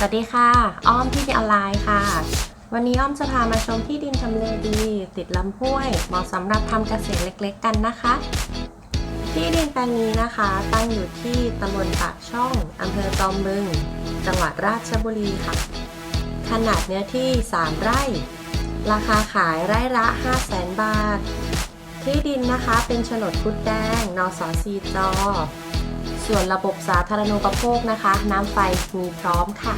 สวัสดีค่ะ อ้อมที่ดินออนไลน์ค่ะ วันนี้อ้อมจะพามาชมที่ดินทำเลดี ติดลำห้วยเหมาะสำหรับทำเกษตรเล็กๆกันนะคะ ที่ดินแปลงนี้นะคะ ตั้งอยู่ที่ตำบลปากช่องอำเภอจอมบึง จังหวัดราชบุรีค่ะ ขนาดเนื้อที่ 3 ไร่ ราคาขายไร่ละ 5 0 0แสนบาท ที่ดินนะคะเป็นโฉนดคุดแดง นสซีจอ ส่วนระบบสาธารณูปโภคนะคะ น้ำไฟมีพร้อมค่ะ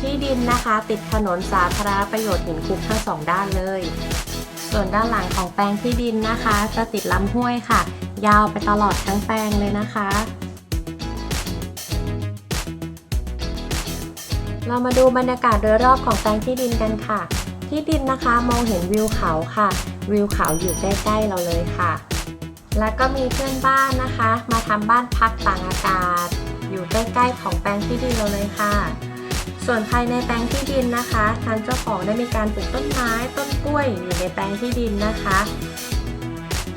ที่ดินนะคะติดถนนสาธารณประโยชน์หินคุกทั้งสองด้านเลย ส่วนด้านหลังของแปลงที่ดินนะคะ จะติดลำห้วยค่ะ ยาวไปตลอดทั้งแปลงเลยนะคะเรามาดูบรรยากาศโดยรอบของแปลงที่ดินกันค่ะ ที่ดินนะคะมองเห็นวิวเขาค่ะ วิวเขาอยู่ใกล้ๆเราเลยค่ะ แล้วก็มีเพื่อนบ้านนะคะ มาทำบ้านพักต่างอากาศ อยู่ใกล้ๆของแปลงที่ดินเราเลยค่ะ ส่วนภายในแปลงที่ดินนะคะทางเจ้าของได้มีการปลูกต้นไม้ต้นกล้วยอยู่ในแปลงที่ดินนะคะ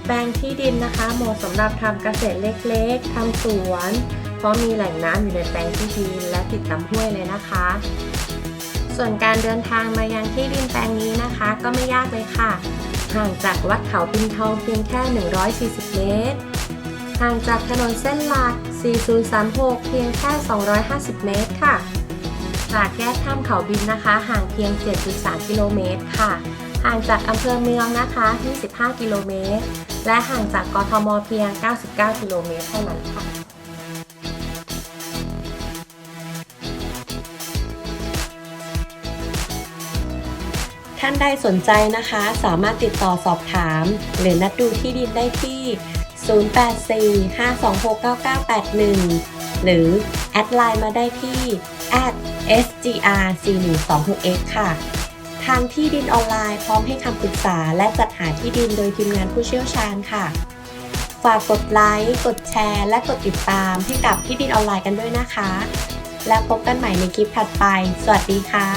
แปลงที่ดินนะคะเหมาะสำหรับทำเกษตรเล็กๆทำสวน เพราะมีแหล่งน้ำอยู่ในแปลงที่ดินและติดลำห้วยเลยนะคะ ส่วนการเดินทางมายังที่ดินแปลงนี้นะคะ ก็ไม่ยากเลยค่ะ ห่างจากวัดเขาปินทองเพียงแค่ 140 เมตร ห่างจากถนนเส้นหลัก 4036 เพียงแค่ 250 เมตรค่ะ จากแยกข้ามเขาบินนะคะ ห่างเพียง 7.3 กิโลเมตรค่ะ ห่างจากอำเภอเมืองนะคะ 25 กิโลเมตร และห่างจากกทมเพียง 99 กิโลเมตรเท่านั้นค่ะ ท่านใดสนใจนะคะ สามารถติดต่อสอบถาม หรือนัดดูที่ดินได้ที่ 0845269981 หรือ แอดไลน์มาได้ที่ @sgr4126x ค่ะ ทางที่ดินออนไลน์พร้อมให้คำปรึกษาและจัดหาที่ดินโดยทีมงานผู้เชี่ยวชาญค่ะ ฝากกดไลค์ กดแชร์ และกดติดตามให้กับที่ดินออนไลน์กันด้วยนะคะ แล้วพบกันใหม่ในคลิปถัดไป สวัสดีค่ะ